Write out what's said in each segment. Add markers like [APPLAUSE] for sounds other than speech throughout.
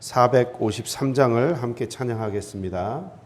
453장을 함께 찬양하겠습니다.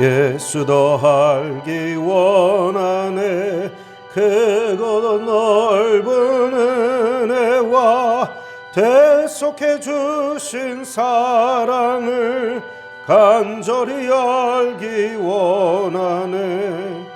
예수도 알기 원하네 크고 넓은 은혜와 대속해 주신 사랑을 간절히 알기 원하네.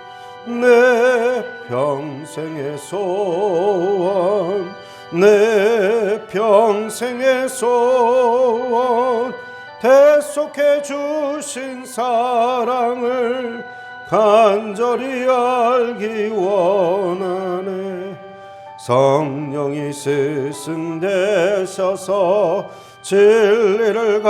내 평생의 소원 내 평생의 소원 대속해 주신 사랑을 간절히 알기 원하네. 성령이 스승 되셔서 진리를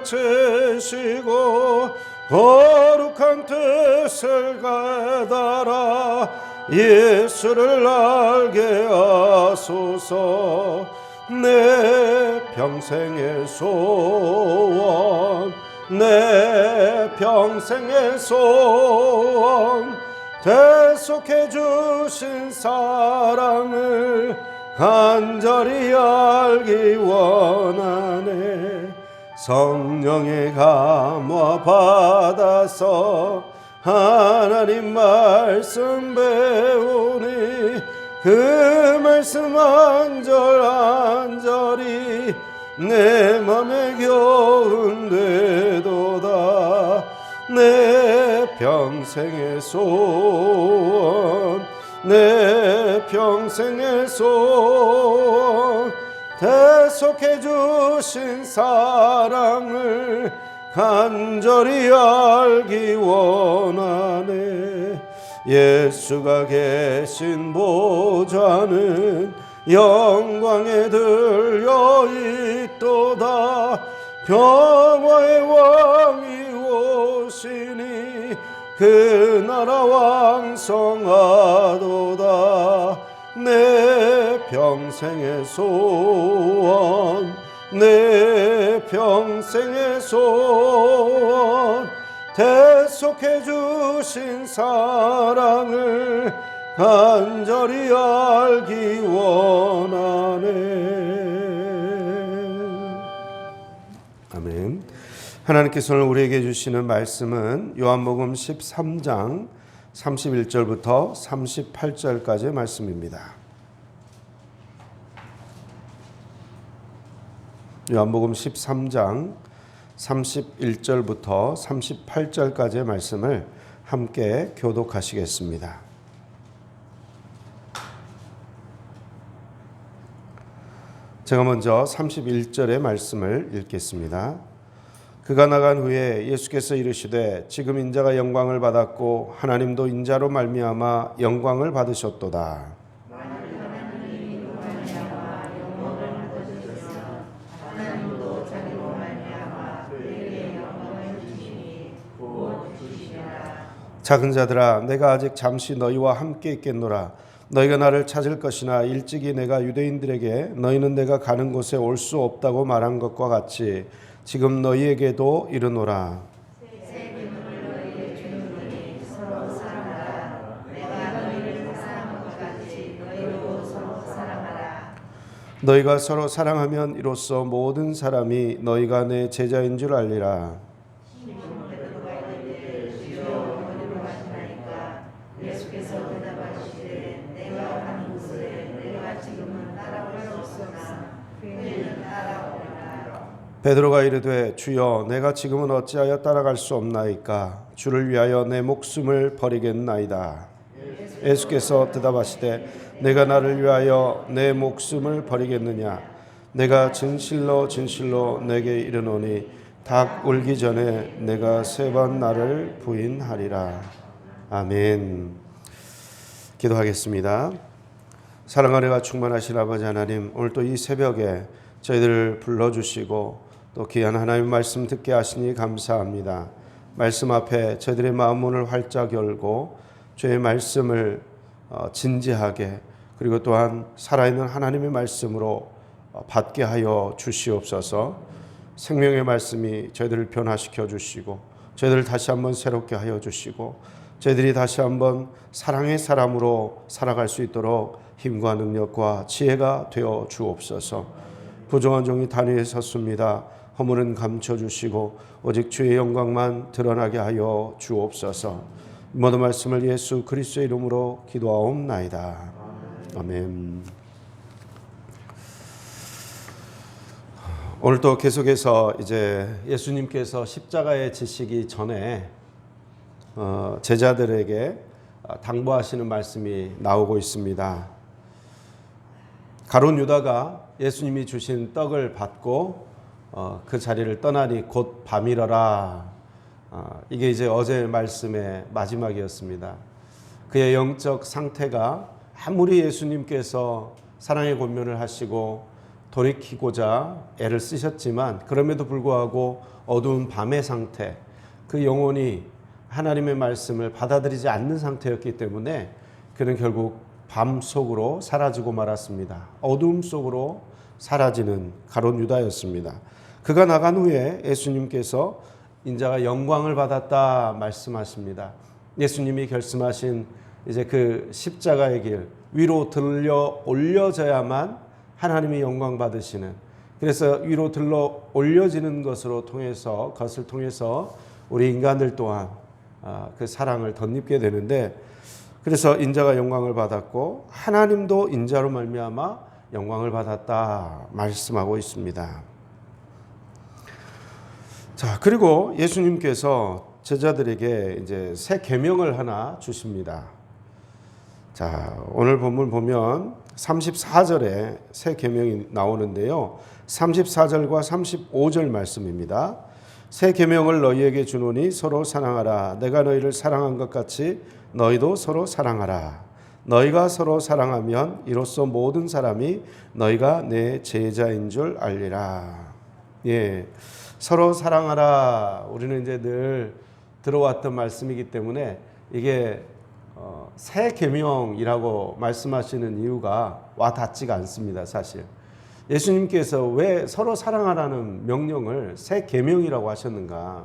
가르치시고 거룩한 뜻을 깨달아 예수를 알게 하소서. 내 평생의 소원 내 평생의 소원 대속해 주신 사랑을 간절히 알기 원하네 성령의 감화 받아서 하나님 말씀 배우니 그 말씀 한 절 한절이 내 맘에 겨운되도다. 내 평생의 소원 내 평생의 소원 대속해 주신 사랑을 간절히 알기 원하네. 예수가 계신 보좌는 영광에 들려 있도다. 평화의 왕이 오시니 그 나라 왕성하도다. 내 평생의 소원 내 평생의 소원 대속해 주신 사랑을 간절히 알기 원하네 아멘 하나님께서 오늘 우리에게 주시는 말씀은 요한복음 13장 31절부터 38절까지의 말씀입니다. 요한복음 13장 31절부터 38절까지의 말씀을 함께 교독하시겠습니다. 제가 먼저 31절의 말씀을 읽겠습니다. 그가 나간 후에 예수께서 이르시되 지금 인자가 영광을 받았고 하나님도 인자로 말미암아 영광을 받으셨도다. 작은 자들아 내가 아직 잠시 너희와 함께 있겠노라. 너희가 나를 찾을 것이나 일찍이 내가 유대인들에게 너희는 내가 가는 곳에 올 수 없다고 말한 것과 같이 지금 너희에게도 이르노라. 너희가 서로 사랑하면 이로써 모든 사람이 너희가 내 제자인 줄 알리라 베드로가 이르되 주여 내가 지금은 어찌하여 따라갈 수 없나이까? 주를 위하여 내 목숨을 버리겠나이다. 예수께서 대답하시되 내가 나를 위하여 내 목숨을 버리겠느냐? 내가 진실로 진실로 내게 이르노니 닭 울기 전에 내가 세 번 나를 부인하리라. 아멘. 기도하겠습니다. 사랑하리가 충만하신 아버지 하나님 오늘 또 이 새벽에 저희들을 불러주시고 또 귀한 하나님 말씀 듣게 하시니 감사합니다. 말씀 앞에 저희들의 마음 문을 활짝 열고 주의 말씀을 어, 진지하게 그리고 또한 살아있는 하나님의 말씀으로 어, 받게 하여 주시옵소서. 생명의 말씀이 저희들을 변화시켜 주시고 저희들을 다시 한번 새롭게 하여 주시고 저희들이 다시 한번 사랑의 사람으로 살아갈 수 있도록 힘과 능력과 지혜가 되어 주옵소서. 부정한 종이 단위에 섰습니다. 허물은 감춰 주시고 오직 주의 영광만 드러나게 하여 주옵소서. 모든 말씀을 예수 그리스도의 이름으로 기도하옵나이다. 아멘. 오늘 또 계속해서 이제 예수님께서 십자가에 지시기 전에 어, 제자들에게 당부하시는 말씀이 나오고 있습니다. 가론 유다가 예수님이 주신 떡을 받고 어, 그 자리를 떠나니 곧 밤이러라. 어, 이게 이제 어제 말씀의 마지막이었습니다. 그의 영적 상태가 아무리 예수님께서 사랑의 권면을 하시고 돌이키고자 애를 쓰셨지만 그럼에도 불구하고 어두운 밤의 상태, 그 영혼이 하나님의 말씀을 받아들이지 않는 상태였기 때문에 그는 결국 밤 속으로 사라지고 말았습니다. 어둠 속으로 사라지는 가론 유다였습니다. 그가 나간 후에 예수님께서 인자가 영광을 받았다 말씀하십니다. 예수님이 결심하신 이제 그 십자가의 길 위로 들려 올려져야만 하나님이 영광 받으시는 그래서 위로 들러 올려지는 것으로 통해서 것을 통해서 우리 인간들 또한 아, 그 사랑을 덧입게 되는데 그래서 인자가 영광을 받았고 하나님도 인자로 말미암아 영광을 받았다 말씀하고 있습니다. 자, 그리고 예수님께서 제자들에게 이제 새 계명을 하나 주십니다. 자, 오늘 본문 보면 34절에 새 계명이 나오는데요. 34절과 35절 말씀입니다. 새 계명을 너희에게 주노니 서로 사랑하라. 내가 너희를 사랑한 것 같이 너희도 서로 사랑하라. 너희가 서로 사랑하면 이로써 모든 사람이 너희가 내 제자인 줄 알리라. 예. 서로 사랑하라. 우리는 이제 늘 들어왔던 말씀이기 때문에 이게 어, 새 계명이라고 말씀하시는 이유가 와 닿지가 않습니다, 사실. 예수님께서 왜 서로 사랑하라는 명령을 새 계명이라고 하셨는가?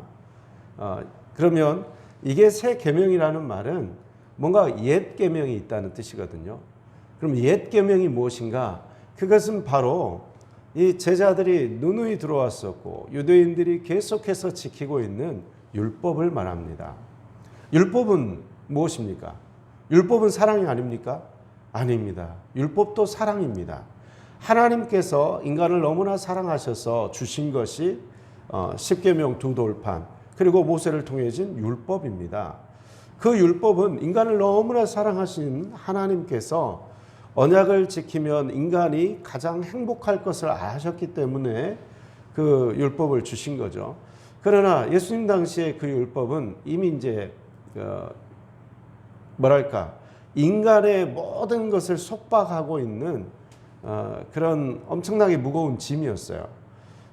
어, 그러면 이게 새 계명이라는 말은 뭔가 옛 계명이 있다는 뜻이거든요. 그럼 옛 계명이 무엇인가? 그것은 바로 이 제자들이 누누이 들어왔었고 유대인들이 계속해서 지키고 있는 율법을 말합니다. 율법은 무엇입니까? 율법은 사랑이 아닙니까? 아닙니다. 율법도 사랑입니다. 하나님께서 인간을 너무나 사랑하셔서 주신 것이 어, 십계명 두 돌판 그리고 모세를 통해진 율법입니다. 그 율법은 인간을 너무나 사랑하신 하나님께서 언약을 지키면 인간이 가장 행복할 것을 아셨기 때문에 그 율법을 주신 거죠. 그러나 예수님 당시에 그 율법은 이미 이제 어, 뭐랄까 인간의 모든 것을 속박하고 있는 어, 그런 엄청나게 무거운 짐이었어요.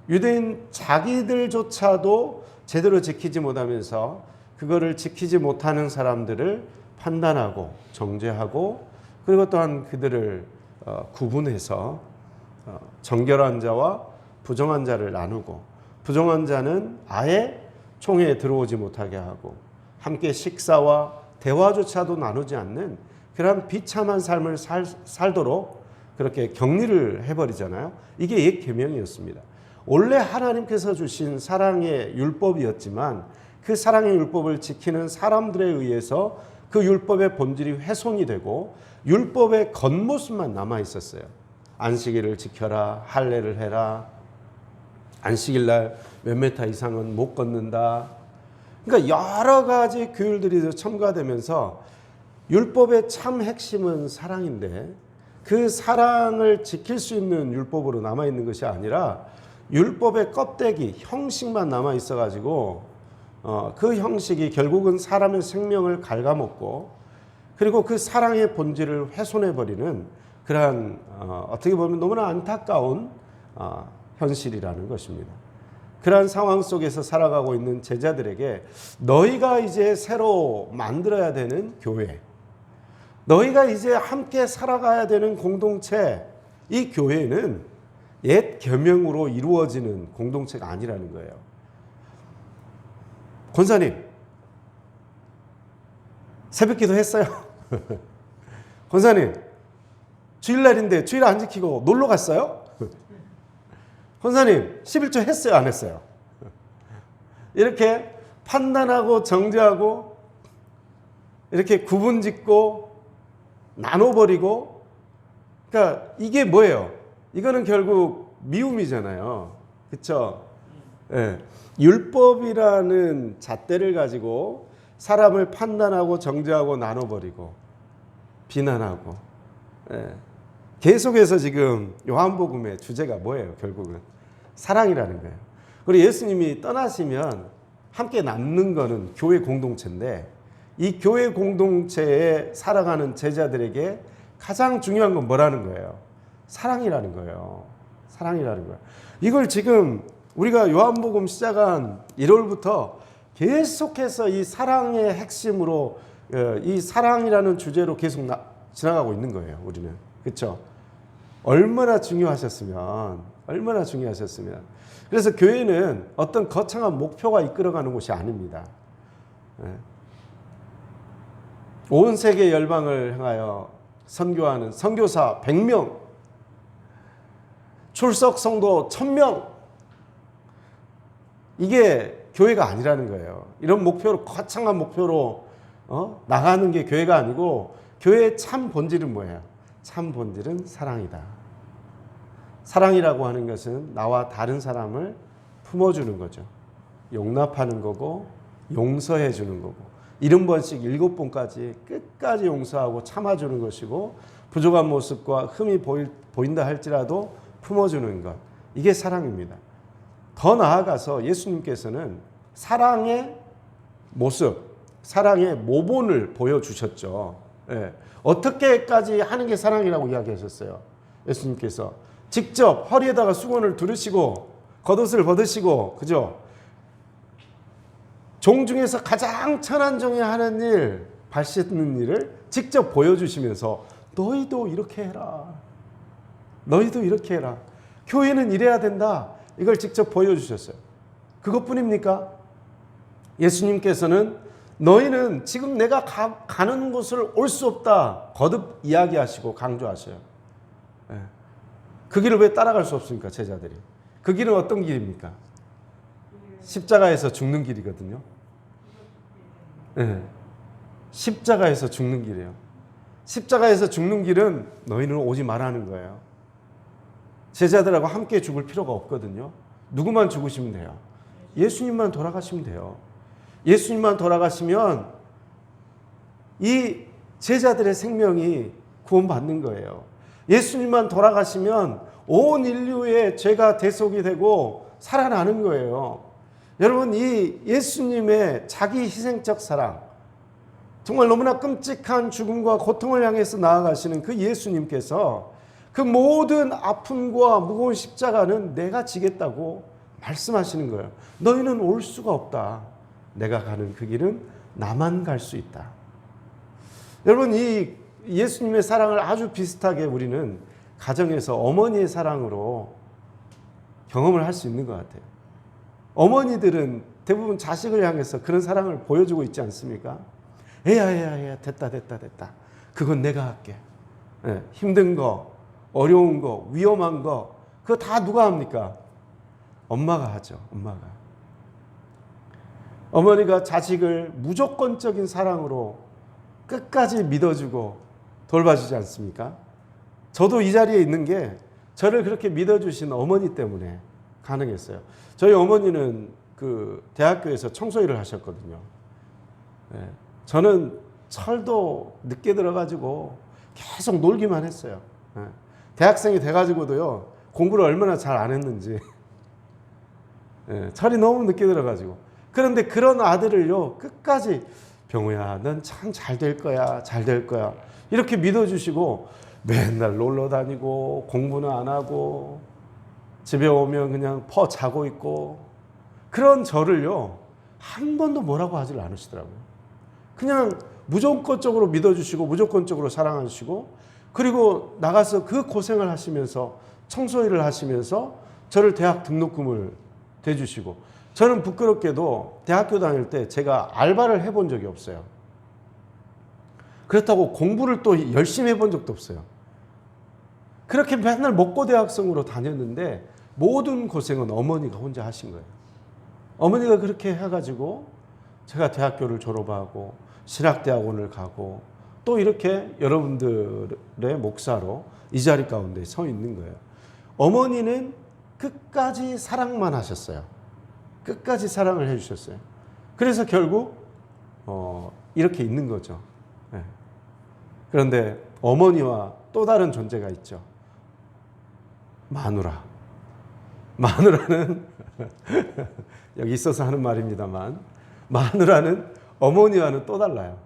유대인 자기들조차도 제대로 지키지 못하면서 그거를 지키지 못하는 사람들을 판단하고 정죄하고 그리고 또한 그들을 어, 구분해서 어, 정결한 자와 부정한 자를 나누고 부정한 자는 아예 총회에 들어오지 못하게 하고 함께 식사와 대화조차도 나누지 않는 그런 비참한 삶을 살, 살도록 그렇게 격리를 해버리잖아요. 이게 옛 계명이었습니다. 원래 하나님께서 주신 사랑의 율법이었지만 그 사랑의 율법을 지키는 사람들에 의해서 그 율법의 본질이 훼손이 되고 율법의 겉모습만 남아 있었어요. 안식일을 지켜라, 할례를 해라, 안식일 날 몇 메타 이상은 못 걷는다. 그러니까 여러 가지 규율들이 첨가되면서 율법의 참 핵심은 사랑인데 그 사랑을 지킬 수 있는 율법으로 남아 있는 것이 아니라 율법의 껍데기 형식만 남아 있어 가지고 어, 그 형식이 결국은 사람의 생명을 갉아먹고 그리고 그 사랑의 본질을 훼손해 버리는 그러한 어, 어떻게 보면 너무나 안타까운 어, 현실이라는 것입니다. 그러한 상황 속에서 살아가고 있는 제자들에게 너희가 이제 새로 만들어야 되는 교회, 너희가 이제 함께 살아가야 되는 공동체, 이 교회는 옛 계명으로 이루어지는 공동체가 아니라는 거예요. 권사님, 새벽 기도 했어요. [LAUGHS] 권사님, 주일날인데 주일 안 지키고 놀러 갔어요? 권사님, 11조 했어요? 안 했어요? 이렇게 판단하고 정죄하고 이렇게 구분 짓고 나눠버리고 그러니까 이게 뭐예요? 이거는 결국 미움이잖아요. 그렇죠? 예. 율법이라는 잣대를 가지고 사람을 판단하고 정죄하고 나눠버리고 비난하고 예. 계속해서 지금 요한복음의 주제가 뭐예요? 결국은 사랑이라는 거예요. 그리고 예수님이 떠나시면 함께 남는 거는 교회 공동체인데 이 교회 공동체에 살아가는 제자들에게 가장 중요한 건 뭐라는 거예요? 사랑이라는 거예요. 사랑이라는 거예요. 이걸 지금 우리가 요한복음 시작한 1월부터 계속해서 이 사랑의 핵심으로 어, 이 사랑이라는 주제로 계속 나, 지나가고 있는 거예요. 우리는 그렇죠? 얼마나 중요하셨으면 얼마나 중요하셨으면 그래서 교회는 어떤 거창한 목표가 이끌어가는 곳이 아닙니다. 예. 온 세계 열방을 향하여 선교하는 선교사 100명, 출석 성도 1000명. 이게 교회가 아니라는 거예요. 이런 목표로 거창한 목표로 어? 나가는 게 교회가 아니고 교회의 참 본질은 뭐예요? 참 본질은 사랑이다. 사랑이라고 하는 것은 나와 다른 사람을 품어주는 거죠. 용납하는 거고 용서해 주는 거고 일흔 번씩 일곱 번까지 끝까지 용서하고 참아주는 것이고 부족한 모습과 흠이 보인다 할지라도 품어주는 것 이게 사랑입니다. 더 나아가서 예수님께서는 사랑의 모습, 사랑의 모본을 보여주셨죠. 예. 어떻게까지 하는 게 사랑이라고 이야기하셨어요. 예수님께서 직접 허리에다가 수건을 두르시고 겉옷을 벗으시고 그죠? 종 중에서 가장 천한 종이 하는 일, 발 씻는 일을 직접 보여주시면서 너희도 이렇게 해라. 너희도 이렇게 해라. 교회는 이래야 된다. 이걸 직접 보여주셨어요. 그것뿐입니까? 예수님께서는 너희는 지금 내가 가, 는 곳을 올 수 없다. 거듭 이야기하시고 강조하셔요. 예. 그 길을 왜 따라갈 수 없습니까? 제자들이. 그 길은 어떤 길입니까? 십자가에서 죽는 길이거든요. 네. 십자가에서 죽는 길이에요. 십자가에서 죽는 길은 너희는 오지 말라는 거예요. 제자들하고 함께 죽을 필요가 없거든요. 누구만 죽으시면 돼요. 예수님만 돌아가시면 돼요. 예수님만 돌아가시면 이 제자들의 생명이 구원받는 거예요. 예수님만 돌아가시면 온 인류의 죄가 대속이 되고 살아나는 거예요. 여러분, 이 예수님의 자기 희생적 사랑, 정말 너무나 끔찍한 죽음과 고통을 향해서 나아가시는 그 예수님께서 그 모든 아픔과 무거운 십자가는 내가 지겠다고 말씀하시는 거예요. 너희는 올 수가 없다. 내가 가는 그 길은 나만 갈 수 있다. 여러분, 이 예수님의 사랑을 아주 비슷하게 우리는 가정에서 어머니의 사랑으로 경험을 할 수 있는 것 같아요. 어머니들은 대부분 자식을 향해서 그런 사랑을 보여주고 있지 않습니까? 애야, 애야, 애야, 됐다, 됐다, 됐다. 그건 내가 할게. 네, 힘든 거, 어려운 거, 위험한 거, 그거 다 누가 합니까? 엄마가 하죠, 엄마가. 어머니가 자식을 무조건적인 사랑으로 끝까지 믿어주고 돌봐주지 않습니까? 저도 이 자리에 있는 게 저를 그렇게 믿어주신 어머니 때문에 가능했어요. 저희 어머니는 그 대학교에서 청소 일을 하셨거든요. 예. 저는 철도 늦게 들어가지고 계속 놀기만 했어요. 예. 대학생이 돼가지고도요 공부를 얼마나 잘 안 했는지 [LAUGHS] 예. 철이 너무 늦게 들어가지고 그런데 그런 아들을요 끝까지 병우야 넌 참 잘 될 거야 잘 될 거야 이렇게 믿어주시고 맨날 놀러 다니고 공부는 안 하고 집에 오면 그냥 퍼 자고 있고 그런 저를요 한 번도 뭐라고 하질 않으시더라고요. 그냥 무조건적으로 믿어주시고 무조건적으로 사랑하시고 그리고 나가서 그 고생을 하시면서 청소 일을 하시면서 저를 대학 등록금을 대주시고 저는 부끄럽게도 대학교 다닐 때 제가 알바를 해본 적이 없어요. 그렇다고 공부를 또 열심히 해본 적도 없어요. 그렇게 맨날 먹고 대학생으로 다녔는데 모든 고생은 어머니가 혼자 하신 거예요. 어머니가 그렇게 해가지고 제가 대학교를 졸업하고 신학대학원을 가고 또 이렇게 여러분들의 목사로 이 자리 가운데 서 있는 거예요. 어머니는 끝까지 사랑만 하셨어요. 끝까지 사랑을 해주셨어요. 그래서 결국 어, 이렇게 있는 거죠. 예. 그런데 어머니와 또 다른 존재가 있죠. 마누라. 마누라는 [LAUGHS] 여기 있어서 하는 말입니다만 마누라는 어머니와는 또 달라요.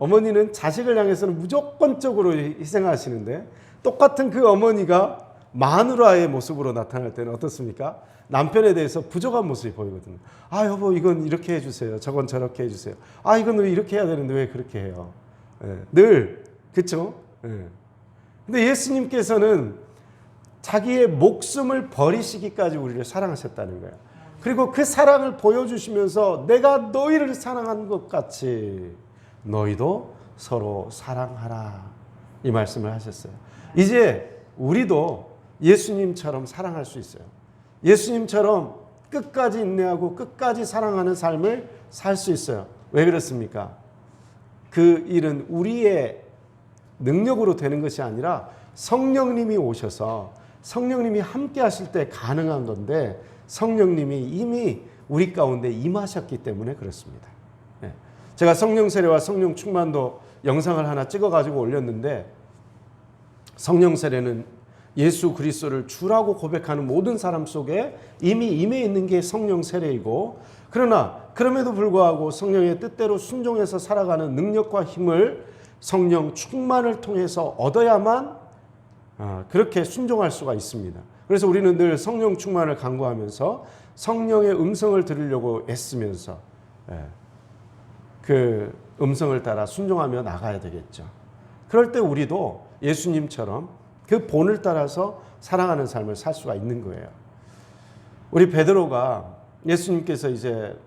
어머니는 자식을 향해서는 무조건적으로 희생하시는데 똑같은 그 어머니가 마누라의 모습으로 나타날 때는 어떻습니까? 남편에 대해서 부족한 모습이 보이거든요. 아 여보 이건 이렇게 해주세요. 저건 저렇게 해주세요. 아 이건 왜 이렇게 해야 되는데 왜 그렇게 해요? 예, 늘 그렇죠. 예. 근데 예수님께서는 자기의 목숨을 버리시기까지 우리를 사랑하셨다는 거예요. 그리고 그 사랑을 보여주시면서 내가 너희를 사랑한 것 같이 너희도 서로 사랑하라 이 말씀을 하셨어요. 이제 우리도 예수님처럼 사랑할 수 있어요. 예수님처럼 끝까지 인내하고 끝까지 사랑하는 삶을 살 수 있어요. 왜 그렇습니까? 그 일은 우리의 능력으로 되는 것이 아니라 성령님이 오셔서 성령님이 함께 하실 때 가능한 건데 성령님이 이미 우리 가운데 임하셨기 때문에 그렇습니다. 네. 제가 성령 세례와 성령 충만도 영상을 하나 찍어 가지고 올렸는데 성령 세례는 예수 그리스도를 주라고 고백하는 모든 사람 속에 이미 임해 있는 게 성령 세례이고 그러나 그럼에도 불구하고 성령의 뜻대로 순종해서 살아가는 능력과 힘을 성령 충만을 통해서 얻어야만 아, 그렇게 순종할 수가 있습니다. 그래서 우리는 늘 성령 충만을 강구하면서 성령의 음성을 들으려고 애쓰면서 예, 그 음성을 따라 순종하며 나가야 되겠죠. 그럴 때 우리도 예수님처럼 그 본을 따라서 사랑하는 삶을 살 수가 있는 거예요. 우리 베드로가 예수님께서 이제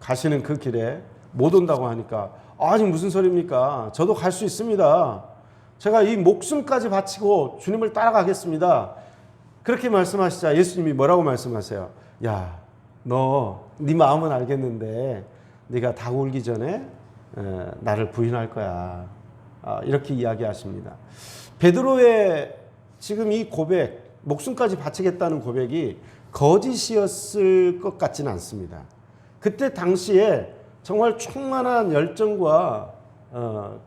가시는 그 길에 못 온다고 하니까 아니 무슨 소리입니까? 저도 갈 수 있습니다. 제가 이 목숨까지 바치고 주님을 따라가겠습니다. 그렇게 말씀하시자 예수님이 뭐라고 말씀하세요? 야, 너 네 마음은 알겠는데 네가 다 울기 전에 에, 나를 부인할 거야. 아, 이렇게 이야기하십니다. 베드로의 지금 이 고백, 목숨까지 바치겠다는 고백이 거짓이었을 것 같지는 않습니다. 그때 당시에 정말 충만한 열정과 어,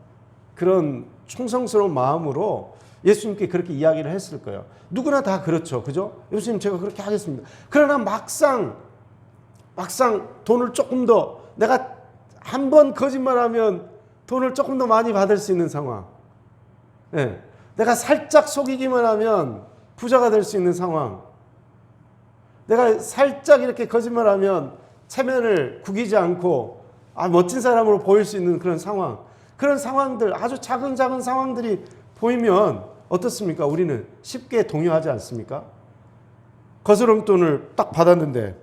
그런 충성스러운 마음으로 예수님께 그렇게 이야기를 했을 거예요. 누구나 다 그렇죠. 그죠? 예수님 제가 그렇게 하겠습니다. 그러나 막상 막상 돈을 조금 더 내가 한 번 거짓말하면 돈을 조금 더 많이 받을 수 있는 상황. 예. 내가 살짝 속이기만 하면 부자가 될 수 있는 상황. 내가 살짝 이렇게 거짓말하면 체면을 구기지 않고 아 멋진 사람으로 보일 수 있는 그런 상황. 그런 상황들 아주 작은 작은 상황들이 보이면 어떻습니까? 우리는 쉽게 동요하지 않습니까? 거스름 돈을 딱 받았는데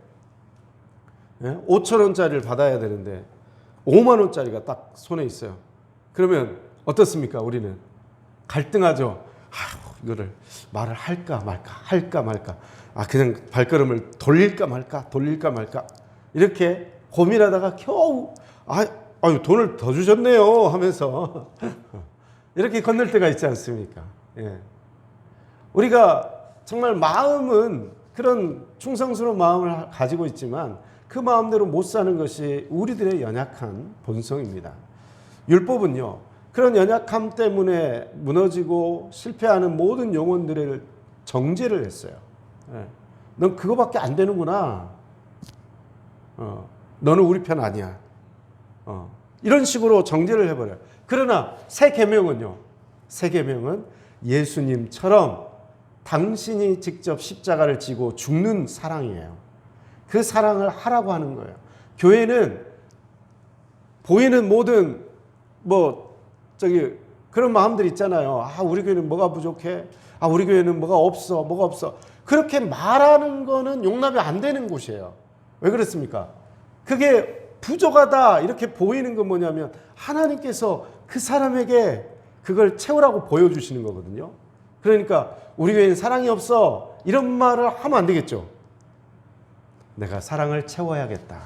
예? 5천 원짜리를 받아야 되는데 5만 원짜리가 딱 손에 있어요. 그러면 어떻습니까? 우리는 갈등하죠. 아, 이거를 말을 할까 말까 할까 말까. 아 그냥 발걸음을 돌릴까 말까 돌릴까 말까 이렇게 고민하다가 겨우 아 아유 돈을 더 주셨네요 하면서 [LAUGHS] 이렇게 건널 때가 있지 않습니까? 예. 우리가 정말 마음은 그런 충성스러운 마음을 가지고 있지만 그 마음대로 못 사는 것이 우리들의 연약한 본성입니다. 율법은요, 그런 연약함 때문에 무너지고 실패하는 모든 영혼들을 정죄를 했어요. 예. 넌 그거밖에 안 되는구나. 어, 너는 우리 편 아니야. 어, 이런 식으로 정죄를 해버려요. 그러나 새 계명은요. 새 계명은 예수님처럼 당신이 직접 십자가를 지고 죽는 사랑이에요. 그 사랑을 하라고 하는 거예요. 교회는 보이는 모든 뭐 저기 그런 마음들 있잖아요. 아 우리 교회는 뭐가 부족해? 아 우리 교회는 뭐가 없어? 뭐가 없어? 그렇게 말하는 거는 용납이 안 되는 곳이에요. 왜 그렇습니까? 그게 부족하다 이렇게 보이는 건 뭐냐면 하나님께서 그 사람에게 그걸 채우라고 보여주시는 거거든요. 그러니까 우리 교회는 사랑이 없어 이런 말을 하면 안 되겠죠. 내가 사랑을 채워야겠다.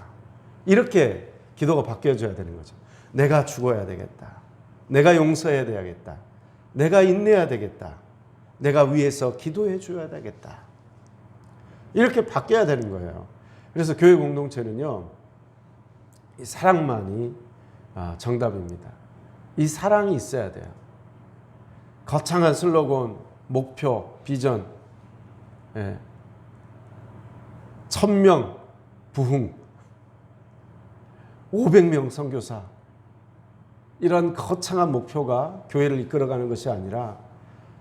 이렇게 기도가 바뀌어져야 되는 거죠. 내가 죽어야 되겠다. 내가 용서해야 되겠다. 내가 인내해야 되겠다. 내가 위에서 기도해 줘야 되겠다. 이렇게 바뀌어야 되는 거예요. 그래서 교회 공동체는요, 이 사랑만이 아, 정답입니다. 이 사랑이 있어야 돼요. 거창한 슬로건, 목표, 비전, 예. 천명 부흥, 500명 선교사, 이런 거창한 목표가 교회를 이끌어가는 것이 아니라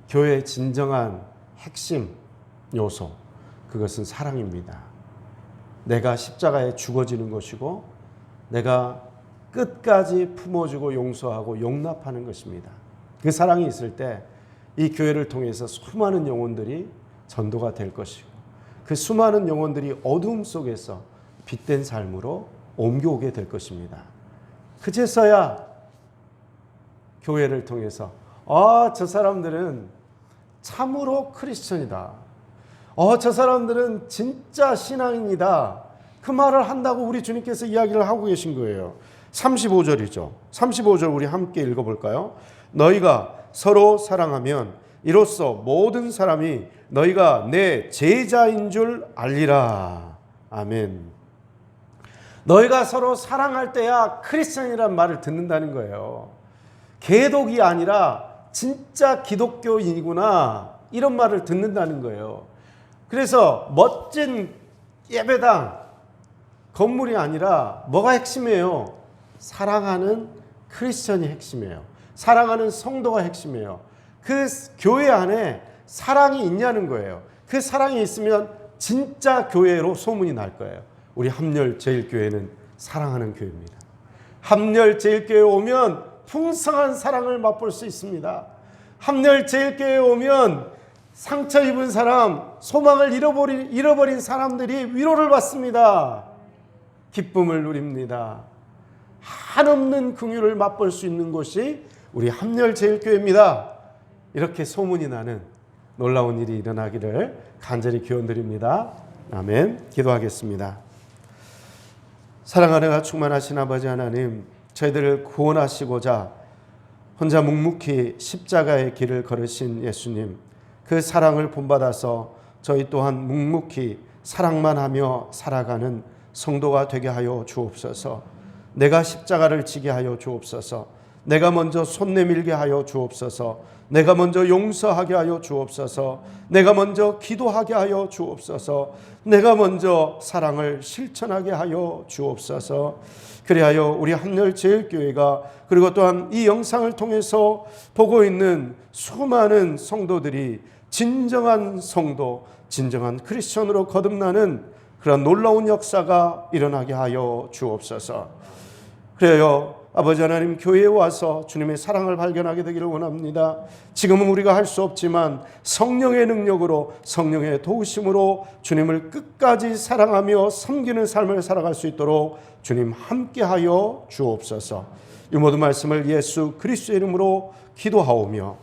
교회의 진정한 핵심 요소, 그것은 사랑입니다. 내가 십자가에 죽어지는 것이고, 내가 끝까지 품어주고 용서하고 용납하는 것입니다. 그 사랑이 있을 때 이 교회를 통해서 수많은 영혼들이 전도가 될 것이고, 그 수많은 영혼들이 어둠 속에서 빛된 삶으로 옮겨오게 될 것입니다. 그제서야 교회를 통해서 아, 저 사람들은 참으로 크리스천이다. 어, 저 사람들은 진짜 신앙인이다. 그 말을 한다고 우리 주님께서 이야기를 하고 계신 거예요. 35절이죠. 35절 우리 함께 읽어볼까요? 너희가 서로 사랑하면 이로써 모든 사람이 너희가 내 제자인 줄 알리라. 아멘. 너희가 서로 사랑할 때야 크리스천이란 말을 듣는다는 거예요. 개독이 아니라 진짜 기독교인이구나. 이런 말을 듣는다는 거예요. 그래서 멋진 예배당, 건물이 아니라 뭐가 핵심이에요? 사랑하는 크리스천이 핵심이에요. 사랑하는 성도가 핵심이에요. 그 교회 안에 사랑이 있냐는 거예요. 그 사랑이 있으면 진짜 교회로 소문이 날 거예요. 우리 합렬 제일교회는 사랑하는 교회입니다. 합렬 제일교회 오면 풍성한 사랑을 맛볼 수 있습니다. 합렬 제일교회 오면 상처 입은 사람, 소망을 잃어버린, 잃어버린 사람들이 위로를 받습니다. 기쁨을 누립니다. 한없는 긍휼을 맛볼 수 있는 곳이 우리 합렬 제일교회입니다. 이렇게 소문이 나는 놀라운 일이 일어나기를 간절히 기원드립니다. 아멘. 기도하겠습니다. 사랑하는 충만하신 아버지 하나님, 저희들을 구원하시고자 혼자 묵묵히 십자가의 길을 걸으신 예수님, 그 사랑을 본받아서 저희 또한 묵묵히 사랑만 하며 살아가는 성도가 되게 하여 주옵소서. 내가 십자가를 지게 하여 주옵소서. 내가 먼저 손 내밀게 하여 주옵소서. 내가 먼저 용서하게 하여 주옵소서. 내가 먼저 기도하게 하여 주옵소서. 내가 먼저 사랑을 실천하게 하여 주옵소서. 그리하여 우리 한열 제일교회가 그리고 또한 이 영상을 통해서 보고 있는 수많은 성도들이 진정한 성도, 진정한 크리스천으로 거듭나는 그런 놀라운 역사가 일어나게 하여 주옵소서. 그래요. 아버지 하나님 교회에 와서 주님의 사랑을 발견하게 되기를 원합니다. 지금은 우리가 할 수 없지만 성령의 능력으로 성령의 도우심으로 주님을 끝까지 사랑하며 섬기는 삶을 살아갈 수 있도록 주님 함께하여 주옵소서. 이 모든 말씀을 예수 그리스도의 이름으로 기도하오며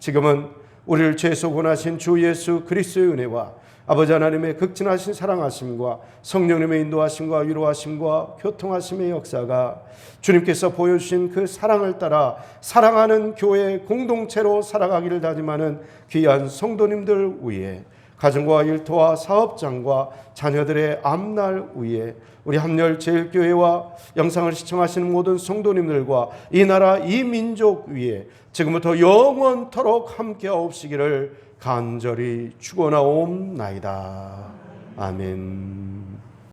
지금은 우리를 죄소 권하신 주 예수 그리스도의 은혜와 아버지 하나님의 극진하신 사랑하심과 성령님의 인도하심과 위로하심과 교통하심의 역사가 주님께서 보여주신 그 사랑을 따라 사랑하는 교회 공동체로 살아가기를 다짐하는 귀한 성도님들 위에 가정과 일터와 사업장과 자녀들의 앞날 위에 우리 함렬 제일교회와 영상을 시청하시는 모든 성도님들과 이 나라 이 민족 위에 지금부터 영원토록 함께하옵시기를 간절히 축원하옵나이다. 아멘.